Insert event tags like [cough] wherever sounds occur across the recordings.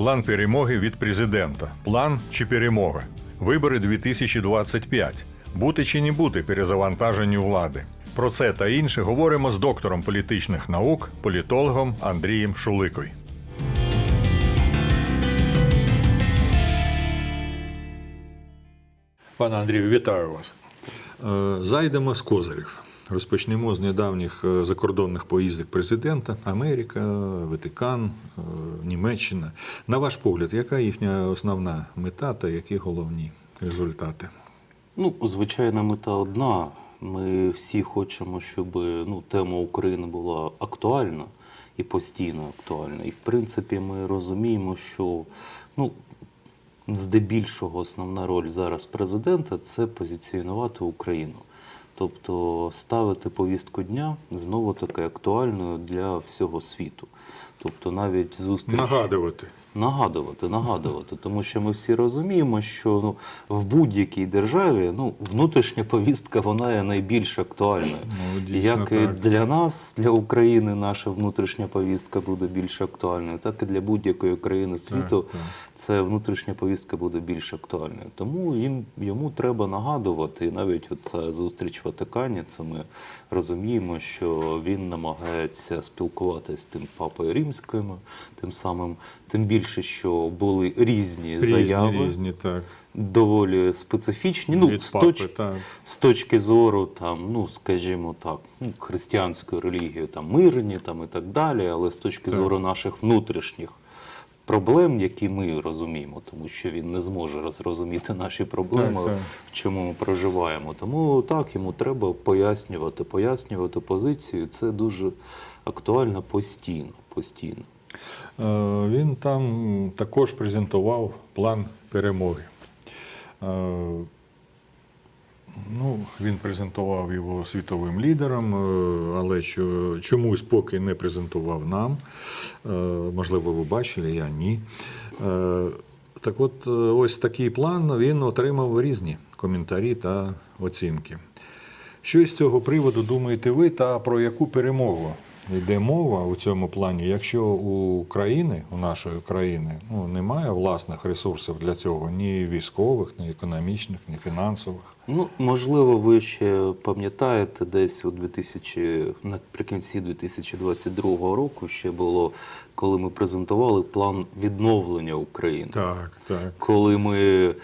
План перемоги від президента. План чи перемога. Вибори 2025. Бути чи не бути перезавантаженню влади. Про це та інше говоримо з доктором політичних наук, політологом Андрієм Шуликою. Пане Андрію, вітаю вас. Е, Зайдемо з козирів. Розпочнемо з недавніх е, закордонних поїздок президента Америка, Ватикан, е, Німеччина. На ваш погляд, яка їхня основна мета та які головні результати? Ну, звичайна мета одна. Ми всі хочемо, щоб ну, тема України була актуальна і постійно актуальна. І в принципі, ми розуміємо, що ну, здебільшого основна роль зараз президента це позиціонувати Україну. Тобто ставити повістку дня знову таки актуальною для всього світу. Тобто навіть зустріч Нагадувати. Нагадувати, нагадувати, тому що ми всі розуміємо, що ну в будь-якій державі ну внутрішня повістка вона є найбільш актуальною. Ну, дійсно як і для нас, для України, наша внутрішня повістка буде більш актуальною, так і для будь-якої країни світу так. це внутрішня повістка буде більш актуальною. Тому їм йому треба нагадувати. І навіть ця зустріч в Ватикані, це ми розуміємо, що він намагається спілкуватися з тим папою римським, тим самим, тим більше, що були різні, Різні, заяви, різні, так. доволі специфічні. Ну, Від з, папи, точ... так. з точки зору, там, ну, скажімо так, ну, християнської релігії, там, мирні там, і так далі, але з точки Так. зору наших внутрішніх проблем, які ми розуміємо, тому що він не зможе розрозуміти наші проблеми, Так, так. в чому ми проживаємо. Тому так, йому треба пояснювати, пояснювати позицію. Це дуже актуально постійно. постійно. Е, Він там також презентував план перемоги. Е, Ну, він презентував його світовим лідерам, е, але чомусь поки не презентував нам. Можливо, ви бачили, я ні. Так от, ось такий план він отримав різні коментарі та оцінки. Що з цього приводу думаєте ви та про яку перемогу йде мова у цьому плані? Якщо у країни, у нашої країни, ну, немає власних ресурсів для цього, ні військових, ні економічних, ні фінансових. Ну, можливо, ви ще пам'ятаєте, десь у 2000, наприкінці 2022 року ще було, коли ми презентували план відновлення України. Так, так. Коли ми е,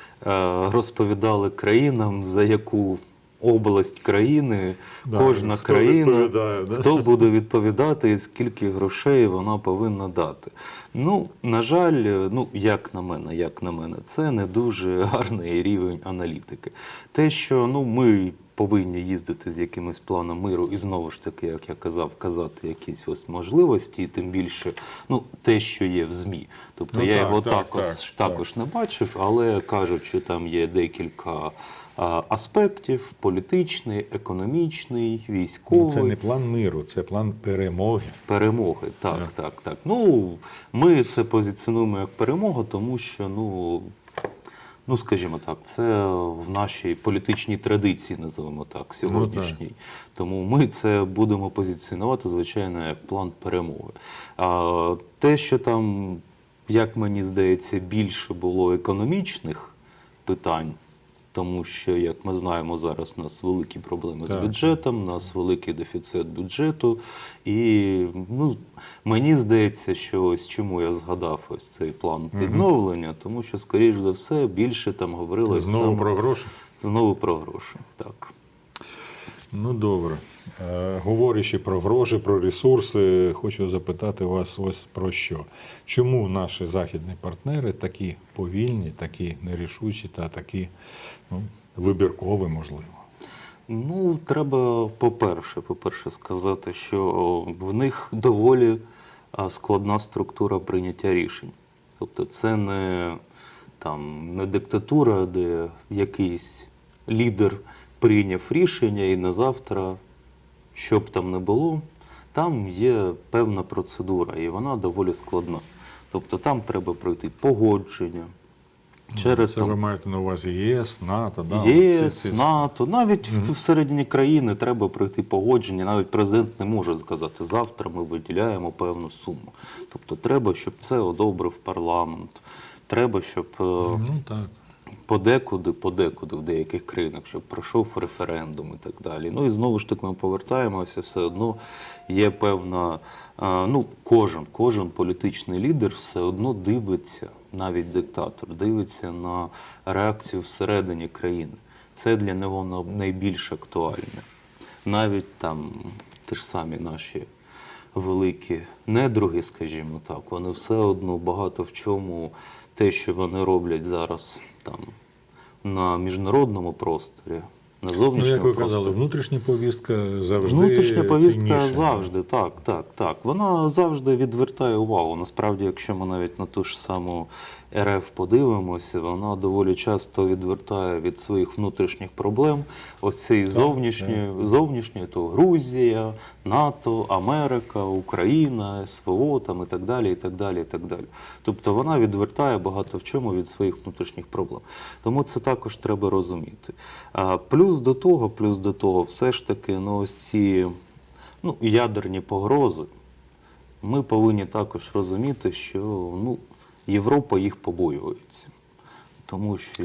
розповідали країнам, за яку область країни, Да, кожна хто країна, да? хто буде відповідати і скільки грошей вона повинна дати. Ну, на жаль, ну як на мене, як на мене, це не дуже гарний рівень аналітики. Те, що ну ми. Повинні їздити з якимось планом миру, і знову ж таки, як я казав, казати якісь ось можливості, і тим більше ну те, що є в змі. Тобто Ну, я так, його так, також так, також не бачив, але кажуть, що там є декілька аспектів: політичний, економічний, військовий. Це не план миру, це план перемоги. Перемоги, так, так, так. Ну, ми це позиціонуємо як перемогу, тому що, ну, ну скажімо так, це в нашій політичній традиції, називаємо так, сьогоднішній. Тому ми це будемо позиціонувати, звичайно, як план перемоги. А те, що там, як мені здається, більше було економічних питань. Тому що, як ми знаємо, зараз у нас великі проблеми Так. з бюджетом, у нас великий дефіцит бюджету. І ну, мені здається, що ось чому я згадав ось цей план відновлення, тому що, скоріш за все, більше там говорилось Знову сам... про гроші. знову про гроші. Так. Ну добре. Е, Говорячи про гроші, про ресурси, хочу запитати вас ось про що. Чому наші західні партнери такі повільні, такі нерішучі та такі ну, вибіркові, можливо? Ну, треба, по-перше, по-перше, сказати, що в них доволі складна структура прийняття рішень. Тобто це не, там, не диктатура, де якийсь лідер прийняв рішення і на завтра, що б там не було, там є певна процедура, і вона доволі складна. Тобто там треба пройти погодження, Через Це там, ви маєте на увазі ЄС, НАТО, да? ЄС, Ці- ці- НАТО, навіть в- всередині країни треба пройти погодження. Навіть президент не може сказати, завтра ми виділяємо певну суму. Тобто треба, щоб це одобрив парламент. Треба, щоб е, Ну так. Подекуди, подекуди в деяких країнах, щоб пройшов референдум і так далі. Ну і знову ж таки ми повертаємося, все одно є певна. Ну, кожен, кожен політичний лідер все одно дивиться, навіть диктатор, дивиться на реакцію всередині країни. Це для нього на- найбільш актуальне. Навіть там ті ж самі наші великі недруги, скажімо так, вони все одно багато в чому те, що вони роблять зараз там на міжнародному просторі, на Ну, зовнішньому як ви просторі. казали, внутрішня повістка завжди. Внутрішня повістка цінніша. завжди, так, так, так. Вона завжди відвертає увагу. Насправді, якщо ми навіть на ту ж саму РФ подивимося, вона доволі часто відвертає від своїх внутрішніх проблем. Оцей зовнішньої, зовнішньої, то Грузія, НАТО, Америка, Україна, СВО там і так далі, і так далі, і так далі. Тобто вона відвертає багато в чому від своїх внутрішніх проблем. Тому це також треба розуміти. А плюс до того, плюс до того, все ж таки, ну ось ці ну, ядерні погрози, ми повинні також розуміти, що ну, Європа їх побоюється. Тому що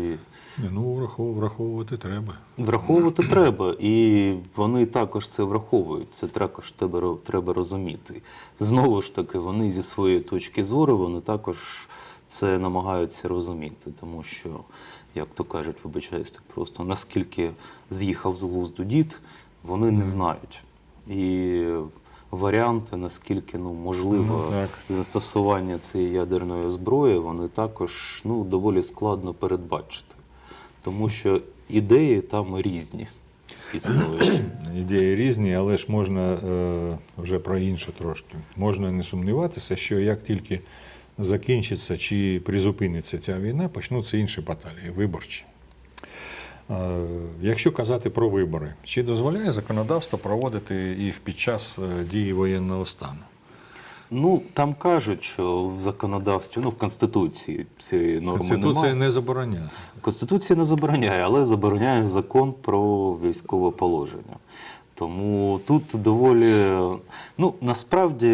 Ну, враховувати треба. враховувати треба, і вони також це враховують. Це також треба, треба розуміти. Знову ж таки, вони зі своєї точки зору вони також це намагаються розуміти, тому що, як то кажуть, вибачаюсь, так просто наскільки з'їхав з глузду дід, вони не знають. І варіанти, наскільки ну, можливо Ну, застосування цієї ядерної зброї, вони також ну, доволі складно передбачити. Тому що ідеї там різні існують. [clears throat] Ідеї різні, але ж можна е, вже про інше трошки. Можна не сумніватися, що як тільки закінчиться чи призупиниться ця війна, почнуться інші баталії, виборчі. Е, Якщо казати про вибори, чи дозволяє законодавство проводити їх під час е, дії воєнного стану? Ну, там кажуть, що в законодавстві, ну в Конституції цієї норми Конституція немає. не забороняє. Конституція не забороняє, але забороняє закон про військове положення. Тому тут доволі, ну насправді,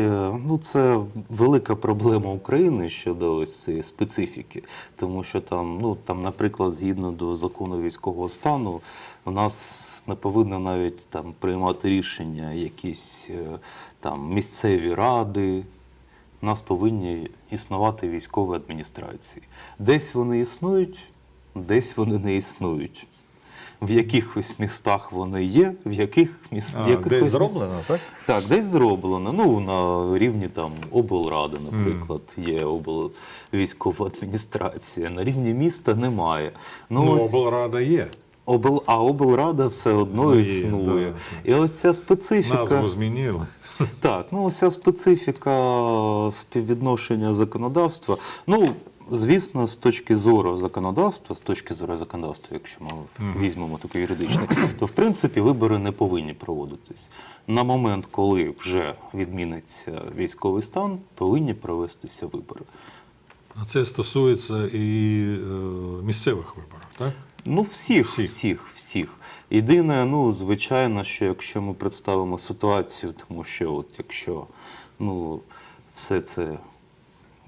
ну це велика проблема України щодо ось цієї специфіки, тому що там, ну там, наприклад, згідно до закону військового стану, у нас не повинно навіть там приймати рішення якісь е, там місцеві ради. У нас повинні існувати військові адміністрації. Десь вони існують, десь вони не існують. В якихось містах вони є, в яких міс... А, якихось десь зроблено, так? Так, десь зроблено. Ну, на рівні там облради, наприклад, є обл... військова адміністрація. На рівні міста немає. Ну, Ну, ось облрада є. обл... А облрада все одно Є, існує. да, І ось ця специфіка. Назву змінили. Так, ну ось ця специфіка співвідношення законодавства. Ну, звісно, з точки зору законодавства, з точки зору законодавства, якщо ми візьмемо таке юридичне, то в принципі вибори не повинні проводитись. На момент, коли вже відміниться військовий стан, повинні провестися вибори. А це стосується і е, місцевих виборів, так? Ну, всіх, Всіх. всіх, всіх, Єдине, ну, звичайно, що якщо ми представимо ситуацію, тому що от якщо ну, все це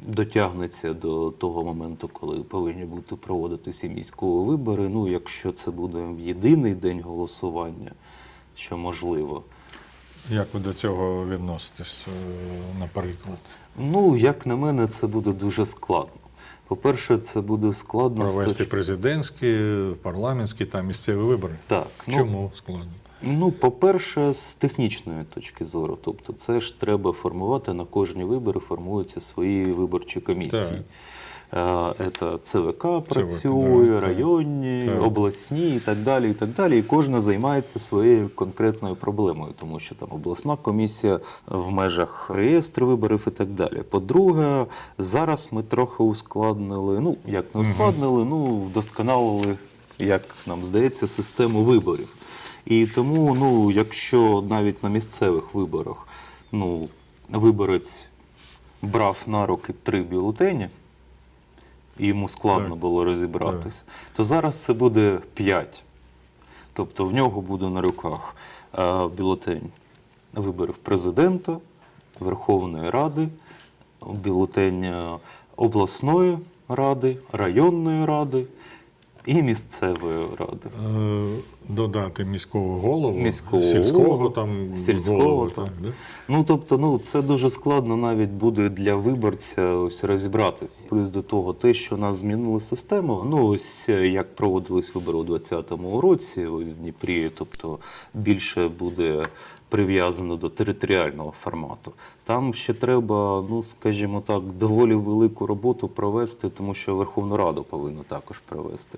дотягнеться до того моменту, коли повинні бути проводитися міськові вибори, ну, якщо це буде в єдиний день голосування, що можливо. Як ви до цього відноситесь, е, наприклад? Ну, як на мене, це буде дуже складно. По-перше, це буде складно Провести президентські, парламентські та місцеві вибори? Так, ну, Чому складно? Ну, по-перше, з технічної точки зору. Тобто, це ж треба формувати на кожні вибори, формуються свої виборчі комісії. Е, Це ЦВК працює, да, районні, Так. обласні і так далі. І так далі. І кожна займається своєю конкретною проблемою, тому що там обласна комісія в межах реєстру виборів і так далі. По-друге, зараз ми трохи ускладнили, ну як не ускладнили, ну вдосконалили, як нам здається, систему виборів. І тому, ну, якщо навіть на місцевих виборах ну, виборець брав на руки три бюлетені, і йому складно Так. було розібратися, то зараз це буде 5. Тобто в нього буде на руках е, бюлетень виборів президента, Верховної Ради, бюлетень е, обласної ради, районної ради і місцевої ради. Е, Додати міського голову, Міського сільського там сільського, голову, так. так, да? Ну тобто, ну це дуже складно навіть буде для виборця ось розібратися. Плюс до того, те, що нас змінили систему. Ну ось е, як проводились вибори у 2020 році, ось в Дніпрі, тобто більше буде прив'язано до територіального формату. Там ще треба, ну скажімо так, доволі велику роботу провести, тому що Верховну Раду повинна також провести.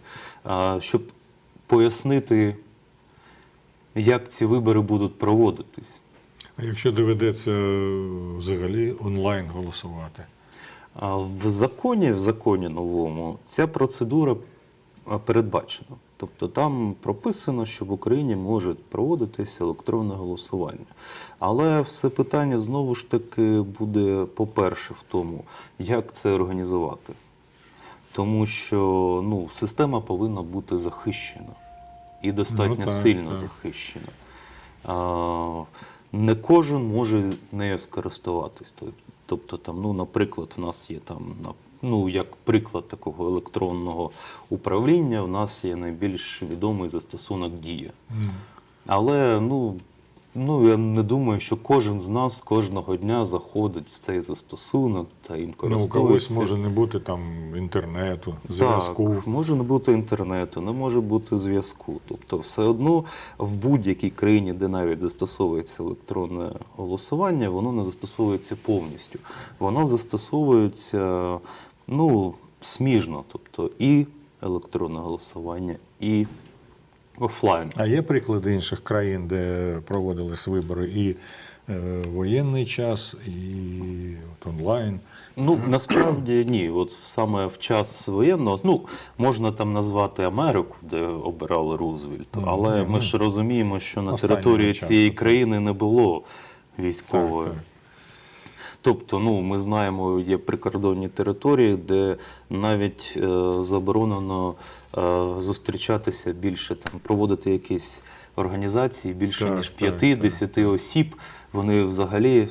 Щоб пояснити, як ці вибори будуть проводитись. А якщо доведеться е, взагалі онлайн голосувати? В законі, в законі новому, ця процедура передбачена. Тобто там прописано, що в Україні може проводитися електронне голосування. Але все питання знову ж таки буде, по-перше, в тому, як це організувати. Тому що ну, система повинна бути захищена і достатньо Ну, так, сильно так. захищена. А, не кожен може нею скористуватись. Тобто, там, ну, наприклад, у нас є там, ну, як приклад такого електронного управління, у нас є найбільш відомий застосунок Дія. Але ну, ну, я не думаю, що кожен з нас кожного дня заходить в цей застосунок та їм Ну, у когось може не бути там інтернету, зв'язку. Так, може не бути інтернету, не може бути зв'язку. Тобто, все одно в будь-якій країні, де навіть застосовується електронне голосування, воно не застосовується повністю. Воно застосовується ну, сміжно, тобто і електронне голосування, і офлайн. А є приклади інших країн, де проводились вибори і е, воєнний час, і от онлайн. Ну насправді ні. От саме в час воєнного, ну можна там назвати Америку, де обирали Рузвельта, Ну, але ми ж розуміємо, що на території цієї країни не було військової. Так, так. Тобто, ну ми знаємо, є прикордонні території, де навіть е, заборонено е, зустрічатися більше там, проводити якісь організації більше Так, ніж так, 5-10 осіб. Вони взагалі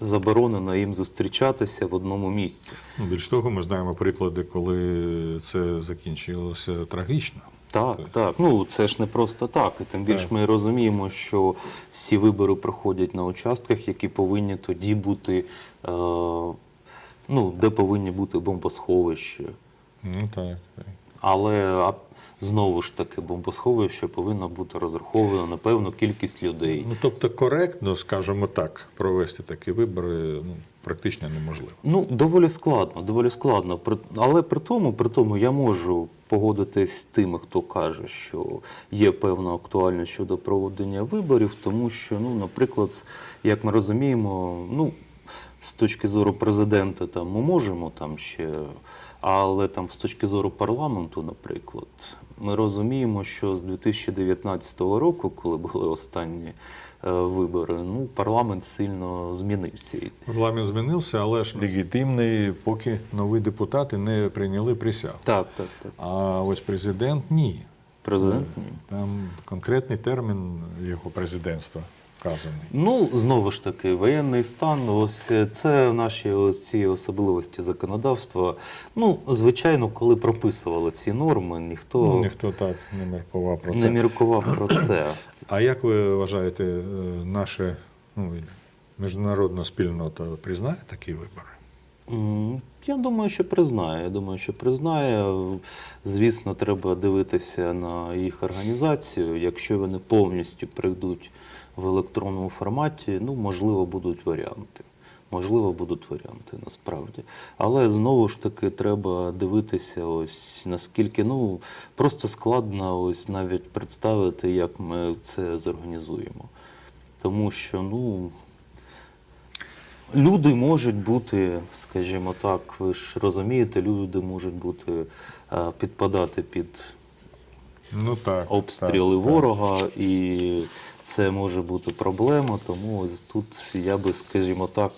заборонено їм зустрічатися в одному місці. Більш того, ми знаємо приклади, коли це закінчилося трагічно. Так, Так. так. Ну це ж не просто так. І тим більше ми розуміємо, що всі вибори проходять на участках, які повинні тоді бути, е, ну, де повинні бути бомбосховища. Ну так, так. Але а, знову ж таки, бомбосховище повинно бути розраховано на певну кількість людей. Ну тобто коректно, скажімо так, провести такі вибори ну, практично неможливо. Ну, доволі складно, доволі складно. Але при тому, при тому я можу погодитись з тими, хто каже, що є певна актуальність щодо проведення виборів, тому що, ну, наприклад, як ми розуміємо, ну, з точки зору президента, там ми можемо там ще, але там з точки зору парламенту, наприклад, ми розуміємо, що з 2019 року, коли були останні вибори, ну, парламент сильно змінився. Парламент змінився, але ж легітимний, поки нові депутати не прийняли присягу. Так, так, так. А ось президент ні. Президент ні. Там конкретний термін його президентства вказаний. Ну, знову ж таки, воєнний стан, ось е, це наші ось ці особливості законодавства. Ну, звичайно, коли прописували ці норми, ніхто Ну, ніхто так не міркував про це. не міркував про це. А як ви вважаєте, е, наша ну, міжнародна спільнота признає такі вибори? Я думаю, що признає. Я думаю, що признає. Звісно, треба дивитися на їх організацію. Якщо вони повністю прийдуть в електронному форматі, ну можливо, будуть варіанти. Можливо, будуть варіанти насправді. Але знову ж таки треба дивитися, ось наскільки ну просто складно ось навіть представити, як ми це зорганізуємо. Тому що, ну, Люди можуть бути, скажімо так, ви ж розумієте, люди можуть бути е, підпадати під Ну так. обстріли так, так. ворога, і це може бути проблема. Тому ось тут я би, скажімо так,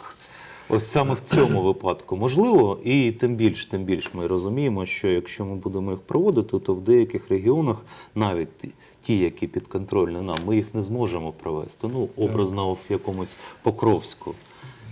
Ось саме в цьому [clears throat] випадку можливо, і тим більш, тим більш ми розуміємо, що якщо ми будемо їх проводити, то в деяких регіонах, навіть ті, які підконтрольні нам, ми їх не зможемо провести. Ну, образно в якомусь Покровську.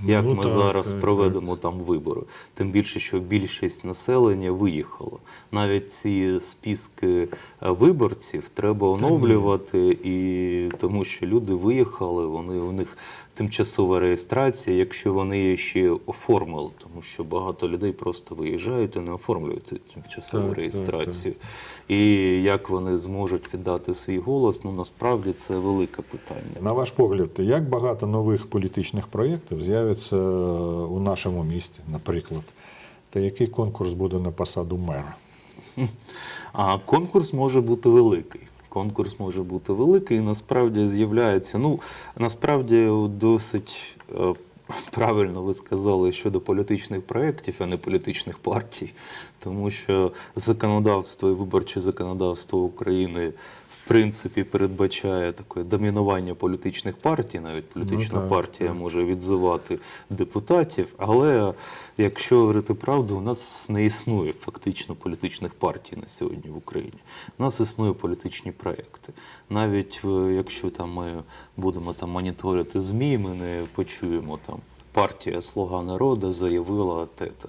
Як Ну, ми так, зараз так, проведемо там вибори, тим більше, що більшість населення виїхало. Навіть ці списки е, виборців треба оновлювати, і тому що люди виїхали, вони у них тимчасова реєстрація, якщо вони її ще оформили, тому що багато людей просто виїжджають і не оформлюють цю тимчасову Так, так, реєстрацію. І як вони зможуть віддати свій голос, ну насправді це велике питання. На ваш погляд, як багато нових політичних проєктів з'явиться у нашому місті, наприклад, та який конкурс буде на посаду мера? А конкурс може бути великий. Конкурс може бути великий, насправді з'являється. Ну, насправді досить е, правильно ви сказали щодо політичних проєктів, а не політичних партій, тому що законодавство і виборче законодавство України. Принципі, передбачає таке домінування політичних партій, навіть політична Ну, партія так. може відзивати депутатів, але якщо говорити правду, у нас не існує фактично політичних партій на сьогодні в Україні. У нас існує політичні проекти. Навіть е, якщо там ми будемо там моніторити ЗМІ, ми не почуємо там партія Слуга народу заявила те-то.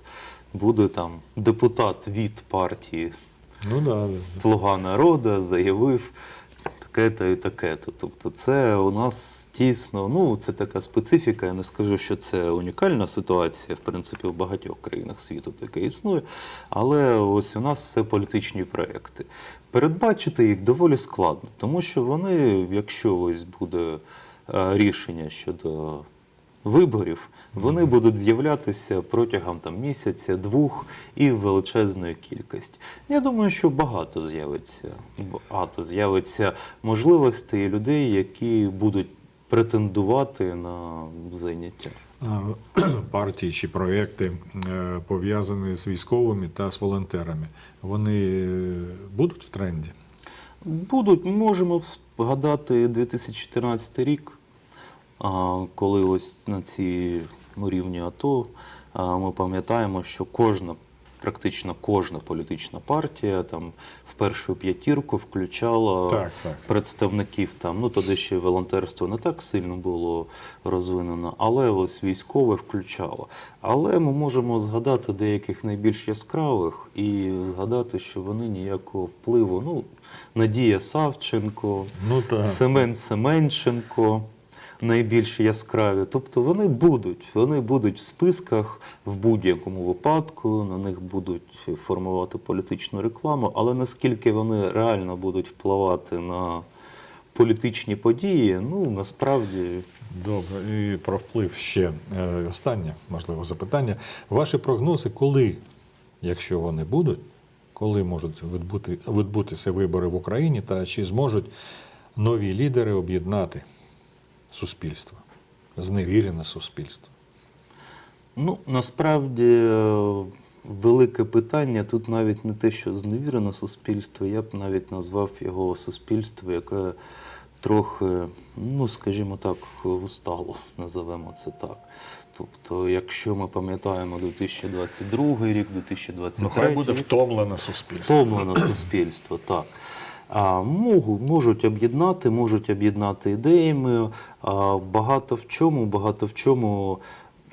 Буде там депутат від партії Ну да, Слуга народу заявив таке-то і таке-то. Тобто, це у нас дійсно, ну це така специфіка. Я не скажу, що це унікальна ситуація. В принципі, в багатьох країнах світу таке існує. Але ось у нас це політичні проекти. Передбачити їх доволі складно, тому що вони, якщо ось буде е, рішення щодо виборів, вони будуть з'являтися протягом там місяця, двох і величезної кількості. Я думаю, що багато з'явиться, багато з'явиться можливостей людей, які будуть претендувати на заняття. [clears throat] Партії чи проєкти е, пов'язані з військовими та з волонтерами. вони е, будуть в тренді? Будуть, можемо згадати 2014 рік, коли ось на ці рівні АТО ми пам'ятаємо, що кожна, практично кожна політична партія там в першу п'ятірку включала Так, так. представників там, ну тоді ще волонтерство не так сильно було розвинено, але ось військове включало. Але ми можемо згадати деяких найбільш яскравих і згадати, що вони ніякого впливу. Ну, Надія Савченко, Ну так. Семен Семенченко. Найбільш яскраві, тобто вони будуть, вони будуть в списках в будь-якому випадку, на них будуть формувати політичну рекламу, але наскільки вони реально будуть впливати на політичні події, ну насправді Добре, і про вплив ще е, останнє, можливо, запитання. Ваші прогнози, коли, якщо вони будуть, коли можуть відбути, відбутися вибори в Україні, та чи зможуть нові лідери об'єднати суспільство, зневірене суспільство? Ну, насправді е, велике питання тут навіть не те, що зневірене суспільство, я б навіть назвав його суспільство, яке трохи, ну скажімо так, устало, [laughs] називемо це так. Тобто, якщо ми пам'ятаємо 2022 рік, 2023 рік, втомлене суспільство. Втомлене суспільство, так. Можуть об'єднати, можуть об'єднати ідеями. Багато в чому, багато в чому.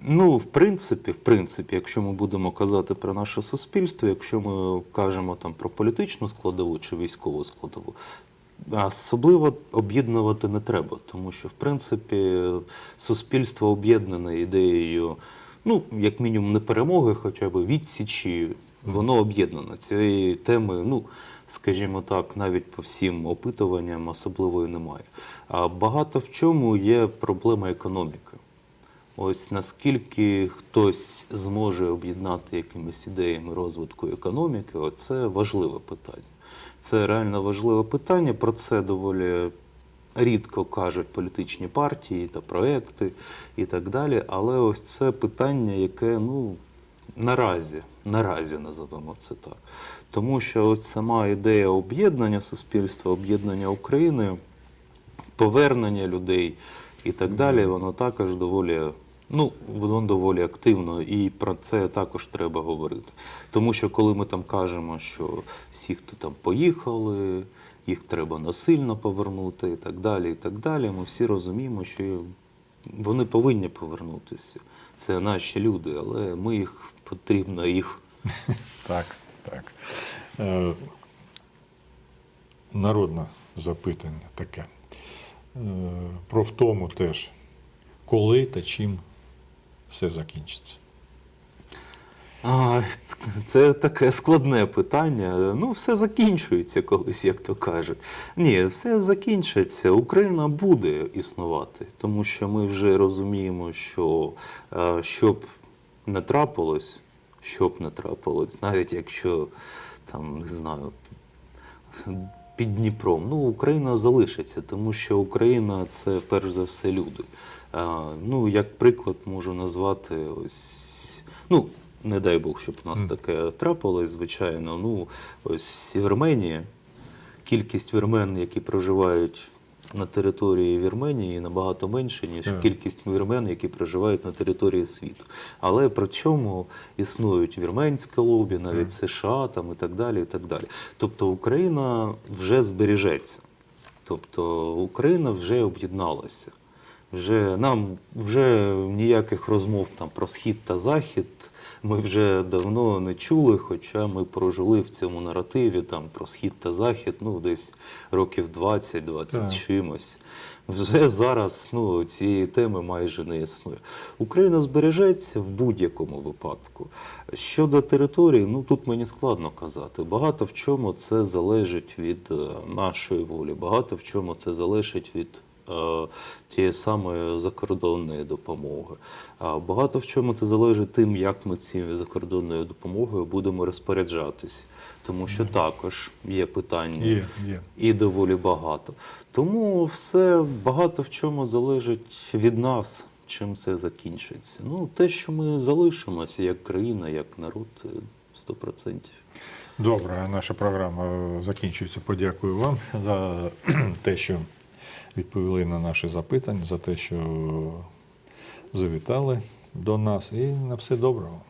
Ну, в принципі, в принципі, якщо ми будемо казати про наше суспільство, якщо ми кажемо там про політичну складову чи військову складову, особливо об'єднувати не треба, тому що в принципі суспільство об'єднане ідеєю, ну як мінімум, не перемоги, хоча б відсічі, воно об'єднано. Цієї теми, ну скажімо так, навіть по всім опитуванням особливої немає. А багато в чому є проблема економіки. Ось наскільки хтось зможе об'єднати якимись ідеями розвитку економіки, це важливе питання. Це реально важливе питання. Про це доволі рідко кажуть політичні партії та проекти і так далі. Але ось це питання, яке ну наразі, наразі називаємо це так. Тому що ось сама ідея об'єднання суспільства, об'єднання України, повернення людей і так далі, воно також доволі Ну, воно доволі активно, і про це також треба говорити. Тому що коли ми там кажемо, що всі, хто там поїхали, їх треба насильно повернути і так далі, і так далі, ми всі розуміємо, що вони повинні повернутися. Це наші люди, але ми їх потрібно їх. Так, так. Е, народне запитання таке. Е, про втому теж. Коли та чим все закінчиться? А, це таке складне питання. Ну, все закінчується колись, як то кажуть. Ні, все закінчиться. Україна буде існувати, тому що ми вже розуміємо, що е, щоб не трапилось, щоб не трапилось, навіть якщо там не знаю. Під Дніпром. Ну, Україна залишиться, тому що Україна це перш за все люди. А, ну, як приклад можу назвати ось. Ну, не дай Бог, щоб у нас таке трапилось, звичайно. Ну, ось Вірменія. Кількість вірмен, які проживають на території Вірменії, набагато менше, ніж yeah. кількість вірмен, які проживають на території світу. Але при цьому існують вірменське лобі, навіть США там, і так далі. і так далі. Тобто Україна вже збережеться. Тобто Україна вже об'єдналася. Вже нам вже ніяких розмов там про схід та захід ми вже давно не чули, хоча ми прожили в цьому наративі там про схід та захід, ну десь років 20-20 Так. чимось. Вже зараз ну, цієї теми майже не існує. Україна збережеться в будь-якому випадку. Щодо території, ну тут мені складно казати. Багато в чому це залежить від е, нашої волі, багато в чому це залежить від тієї самої закордонної допомоги. Багато в чому це залежить тим, як ми цією закордонною допомогою будемо розпоряджатись. Тому що також є питання Є, є. і доволі багато. Тому все багато в чому залежить від нас, чим це закінчиться. Ну, те, що ми залишимося як країна, як народ, е, 100%. Добре, наша програма е, закінчується. Подякую вам за [clears throat] те, що відповіли на наші запитання, за те, що завітали до нас. І на все доброго.